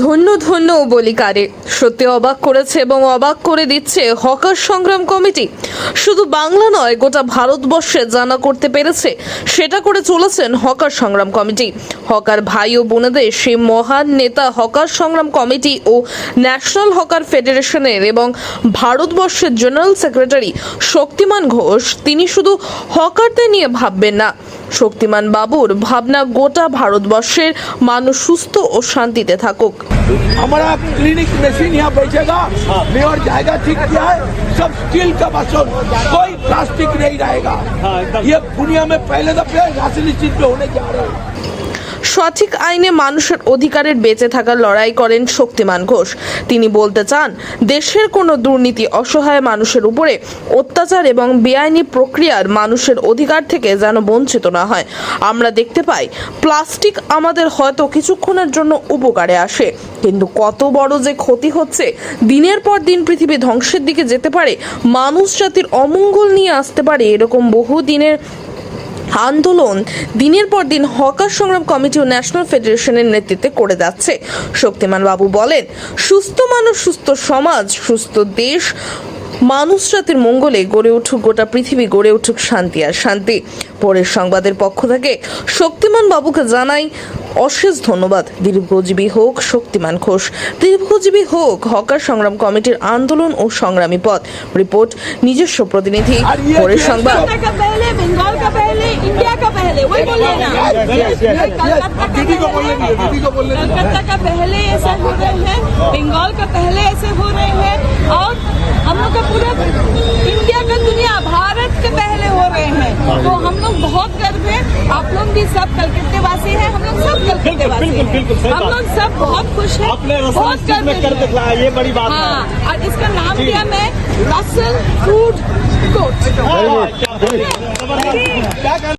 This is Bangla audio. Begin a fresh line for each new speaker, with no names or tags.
ধন্য ধন্য বলিকারে সত্যি অবাক করেছে এবং অবাক করে দিচ্ছে হকার সংগ্রাম কমিটি। শুধু বাংলা নয়, গোটা ভারতবর্ষে জানা করতে পেরেছে, সেটা করে চলেছেন হকার সংগ্রাম কমিটি। হকার ভাই ও বোনেদের সেই মহান নেতা হকার সংগ্রাম কমিটি ও ন্যাশনাল হকার ফেডারেশনের এবং ভারতবর্ষের জেনারেল সেক্রেটারি শক্তিমান ঘোষ, তিনি শুধু হকারদের নিয়ে ভাববেন না শক্তিমান বাবুর ভাবনা গোটা ভারতবর্ষের মানুষ সুস্থ ও শান্তিতে থাকুক
हमारा क्लिनिक मशीन यहाँ बैठेगा मेयर जाएगा ठीक किया है सब स्टील का बर्तन कोई प्लास्टिक नहीं रहेगा ये दुनिया में पहले दफे राशि चीज पे होने जा रहे हैं
সঠিক আইনে মানুষের অধিকারের বেঁচে থাকার লড়াই করেন শক্তিমান ঘোষ। তিনি বলতে চান, দেশের কোনো দুর্নীতি অসহায় মানুষের উপরে অত্যাচার এবং বেআইনি প্রক্রিয়ার মানুষের অধিকার থেকে যেন বঞ্চিত না হয়। আমরা দেখতে পাই, প্লাস্টিক আমাদের হয়তো কিছুক্ষণের জন্য উপকারে আসে, কিন্তু কত বড় যে ক্ষতি হচ্ছে, দিনের পর দিন পৃথিবী ধ্বংসের দিকে যেতে পারে, মানুষ জাতির অমঙ্গল নিয়ে আসতে পারে, এরকম বহু দিনের আন্দোলন দিনের পর দিন হকার সংগ্রাম কমিটি ও ন্যাশনাল ফেডারেশনের নেতৃত্বে করে যাচ্ছে। শক্তিমান বাবু বলেন, সুস্থ মানুষ, সুস্থ সমাজ, সুস্থ দেশ, মানুষ জাতির মঙ্গলে গড়ে উঠুক, গোটা পৃথিবী গড়ে উঠুক শান্তি আর শান্তি। পরের সংবাদের পক্ষ থেকে শক্তিমান বাবুকে জানাই অশেষ ধন্যবাদ দীর্ঘজীবী হোক শক্তিমান ঘোষ দীর্ঘজীবী হোক হকার সংগ্রাম কমিটির আন্দোলন ও সংগ্রামী পথ রিপোর্ট নিজস্ব প্রতিনিধি পরের সংবাদ
कलकत्ता का पहले बंगाल का पहले इंडिया का पहले वही बोलिए ना कलकत्ता
दीदी को बोलने
का
दीजिए दीदी को बोलने दीजिए
कलकत्ता का पहले ऐसा हो रहे हैं बंगाल का पहले ऐसे हो रहे हैं हम लोग सब
बिल्कुल, बिल्कुल, सही
हम लोग सब बहुत खुश हैं
आपने
बहुत
कर में कर दिखलाया ये बड़ी बात है।
हाँ और इसका नाम दिया मैं रसल फ़ूड कोर्ट